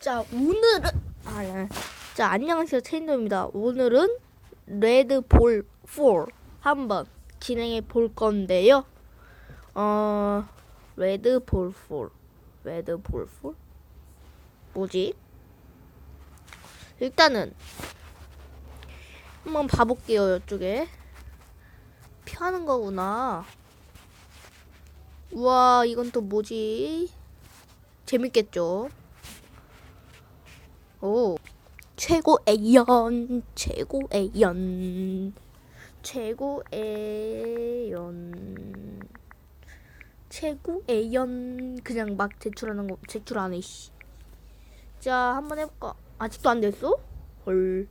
자 오늘은 아, 네. 자 안녕하세요 체인더입니다. 오늘은 레드볼 4 한번 진행해 볼 건데요. 어 레드볼 4 레드볼 4 뭐지? 일단은 한번 봐볼게요 이쪽에 피하는 거구나. 우와 이건 또 뭐지? 재밌겠죠? 오 최고의 연 최고의 연 최고의 연 최고의 연 그냥 막 제출하는 거 제출 안 해 씨. 자 한번 해볼까 아직도 안 됐어? 헐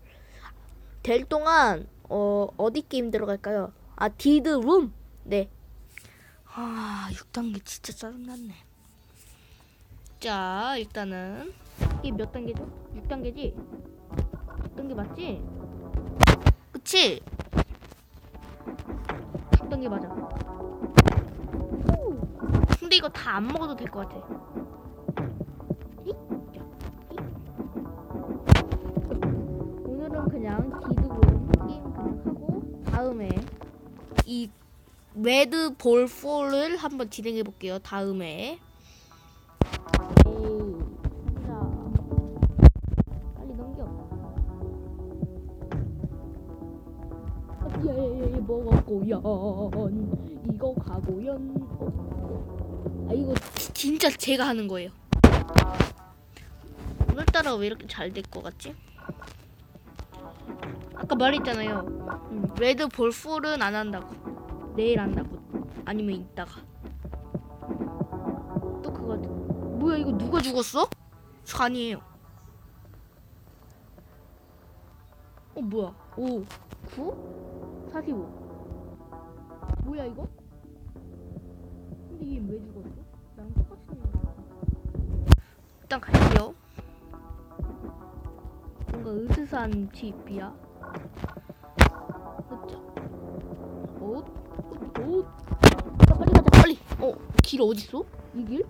될 동안 어 어디 게임 들어갈까요? 아 디드 룸 네. 아 6단계 진짜 짜증났네. 자 일단은 이게 몇 단계죠? 6단계지? 6단계 맞지? 그치? 6단계 맞아. 오. 근데 이거 다 안 먹어도 될 것 같아. 오늘은 그냥 기드로 게임 그냥 하고 다음에 이 레드 볼 4를 한번 진행해 볼게요. 다음에. 먹었고연 이거 가고연. 어. 아 이거 지- 진짜 제가 하는 거예요. 오늘따라 왜 이렇게 잘 될 것 같지? 아까 말했잖아요. 음, 레드볼 4는 안 한다고. 내일 한다고. 아니면 이따가. 또 그거 뭐야 이거 누가 죽었어? 저 아니에요. 어 뭐야? 오 9? 45 뭐야 이거? 근데 얘왜 죽었어? 나랑 똑같이 일단 갈게요 뭔가 으스스한 집이야 그쵸 옷? 옷? 자 빨리 가자 빨리 어? 길 어딨어? 이 길?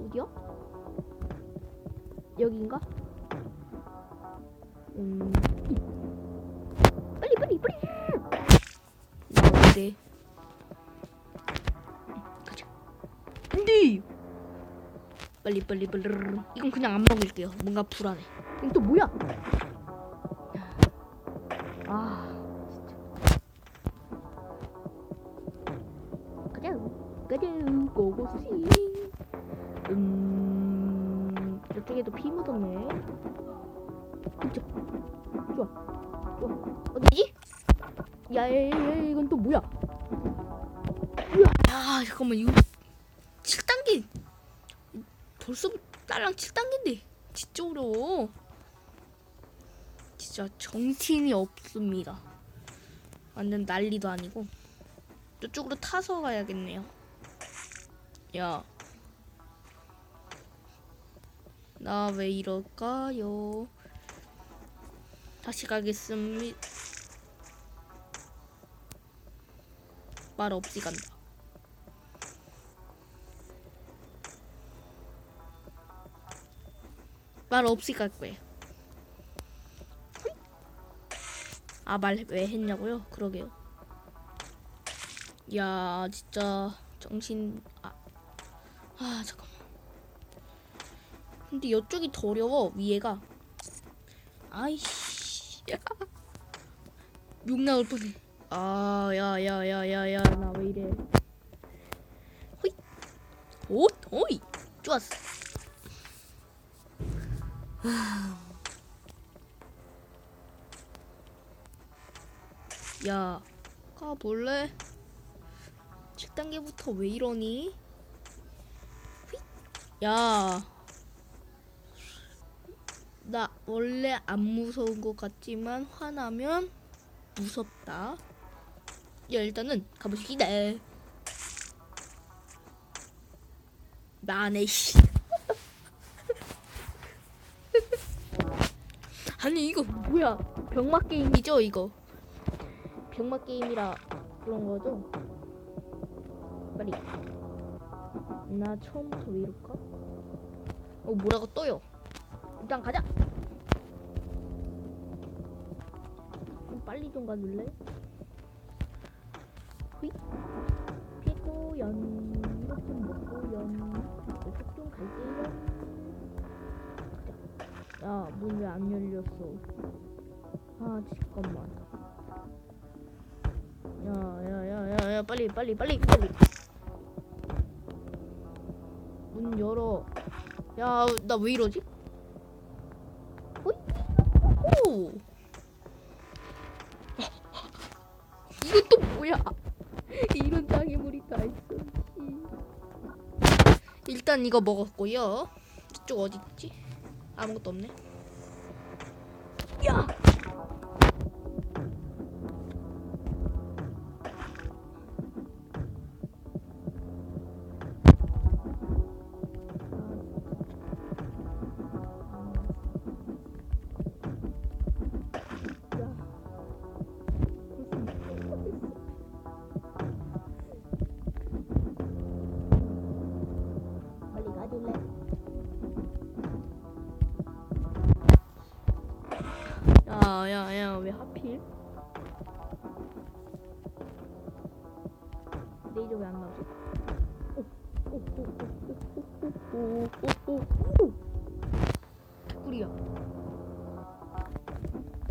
어디야? 여긴가? 음 빨리 빨리 빨리 네 가자 안돼 빨리 빨리 빨리. 이건 그냥 안 먹을게요. 뭔가 불안해. 이건 또 뭐야? 아 진짜. 가자 가자 고고씨 음 이쪽에도 피 묻었네. 그쵸? 좋아. 좋아. 어디지? 야 야 야 이건 또 뭐야? 뭐야? 야 잠깐만 이거 7단계 벌써 딸랑 7단계인데 진짜 어려워 진짜 정신이 없습니다 완전 난리도 아니고 저쪽으로 타서 가야겠네요 야 나 왜 이럴까요? 다시 가겠습니다. 말 없이 간다. 말 없이 갈 거예요. 아, 말 왜 했냐고요? 그러게요. 야, 진짜 정신 아, 아 잠깐만. 근데 이쪽이 더 어려워 위에가. 아이씨. 야. 욕 나올 뻔해. 아, 야, 야, 야, 야, 야, 나 왜 이래? 호이, 오, 호이, 좋았어. 야, 가볼래? 7단계부터 왜 이러니? 휘. 야, 나 원래 안 무서운 것 같지만 화나면 무섭다. 야 일단은 가보시다. 나네 씨. 아니 이거 뭐야? 병맛 게임이죠 이거. 병맛 게임이라 그런 거죠? 빨리. 나 처음부터 왜 이럴까? 어 뭐라고 떠요? 일단 가자. 좀 빨리 좀 가줄래? 휘. 피고연 이것 좀 먹고연 이쪽 좀 갈게요. 가자. 야, 문 왜 안 열렸어? 아, 잠깐만. 야, 야, 야, 빨리, 빨리, 빨리, 빨리. 문 열어. 야, 나 왜 이러지? 이건 또 뭐야? 일단 이거 먹었고요. 이쪽 어디 있지? 아무것도 없네. 야! 빨리 가줄래? 야 야 야 왜 하필? 레이저 왜 안 나오지? 오오오오오오오오오오 꿀이야.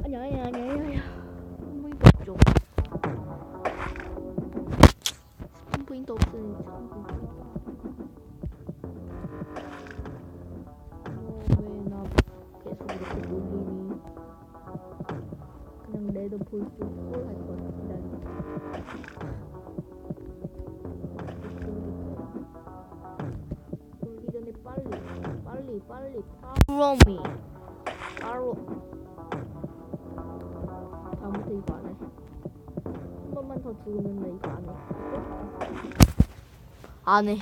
아니야 아니야 아니야 아니야. 뭐 그냥 레드 볼수 콜할 거야. 기다려. 돌기 전에 빨리, 빨리, 빨리, follow me. 다음부터 이거 안 해. 한 번만 더 죽으면 나 이거 안 해. 안 해.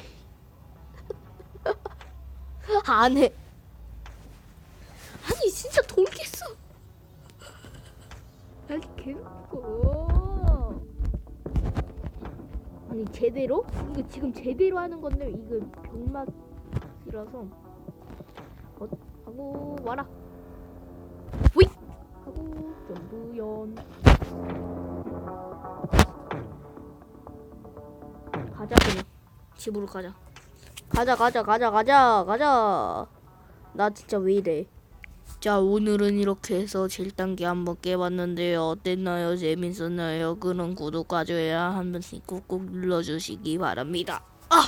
안 해. 제대로? 이거 지금 제대로 하는 건데 이거 병맛이라서 어, 하고 와라. 휘 하고 점부연. 가자 그냥 집으로 가자. 가자 가자 가자 가자 가자. 나 진짜 왜 이래? 자 오늘은 이렇게 해서 7단계 한번 깨봤는데요. 어땠나요? 재밌었나요? 그럼 구독과 좋아요 한 번씩 꾹꾹 눌러주시기 바랍니다. 아